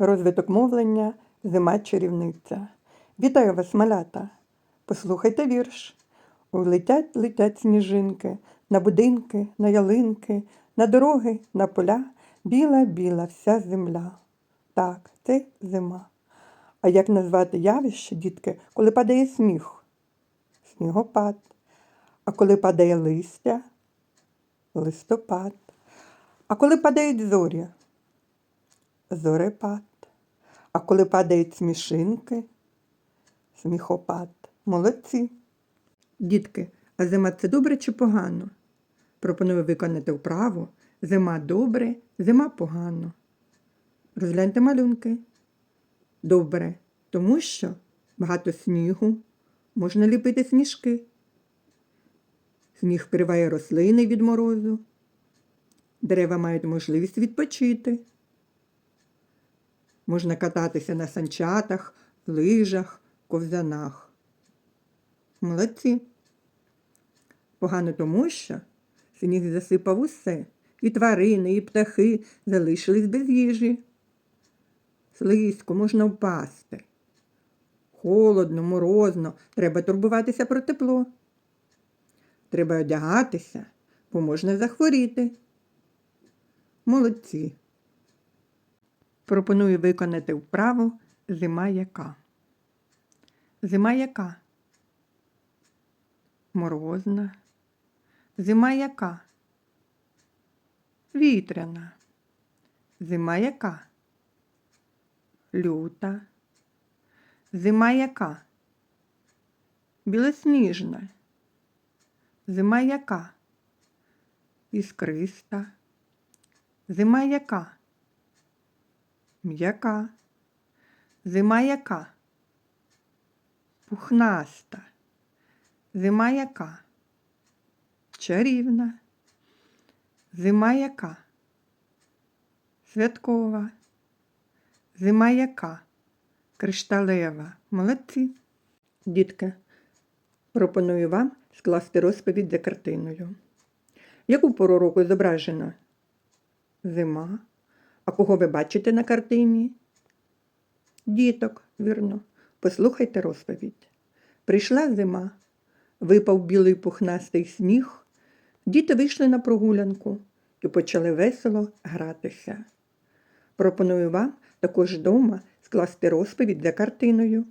Розвиток мовлення Зима чарівниця. Вітаю вас, малята! Послухайте вірш. Летять, летять сніжинки, на будинки, на ялинки, на дороги, на поля, біла, біла вся земля. Так, це зима. А як назвати явище, дітки, коли падає сніг? Снігопад. А коли падає листя? Листопад. А коли падають зорі? Зорепад. А коли падають смішинки? Сміхопад. Молодці. Дітки, а зима це добре чи погано? Пропоную виконати вправу. Зима добре, зима погано. Розгляньте малюнки. Добре, тому що багато снігу, можна ліпити сніжки. Сніг вкриває рослини від морозу. Дерева мають можливість відпочити. Можна кататися на санчатах, лижах, ковзанах. Молодці. Погано тому, що сніг засипав усе. І тварини, і птахи залишились без їжі. Слизько можна впасти. Холодно, морозно, треба турбуватися про тепло. Треба одягатися, бо можна захворіти. Молодці. Пропоную виконати вправу зима яка. Зима яка? Морозна. Зима яка? Вітряна. Зима яка? Люта. Зима яка? Білосніжна. Зима яка? Іскриста. Зима яка? М'яка. Зима яка? Пухнаста. Зима яка? Чарівна. Зима яка? Святкова. Зима яка? Кришталева. Молодці. Дітки, пропоную вам скласти розповідь за картиною. Яку пору року зображено? Зима. А кого ви бачите на картині? Діток, вірно. Послухайте розповідь. Прийшла зима, випав білий пухнастий сніг. Діти вийшли на прогулянку і почали весело гратися. Пропоную вам також вдома скласти розповідь за картиною.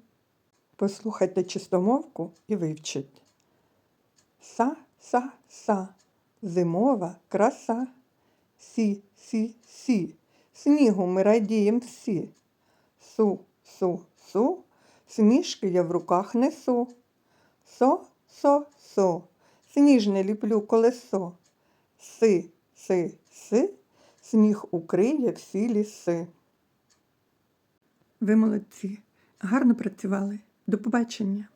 Послухайте чистомовку і вивчіть. Са, са, са, зимова краса. Сі, сі, сі, снігу ми радієм всі. Су, су, су, сніжки я в руках несу. Со, со, со, сніжне ліплю колесо. Си, си, си, сніг укриє всі ліси. Ви молодці, гарно працювали. До побачення.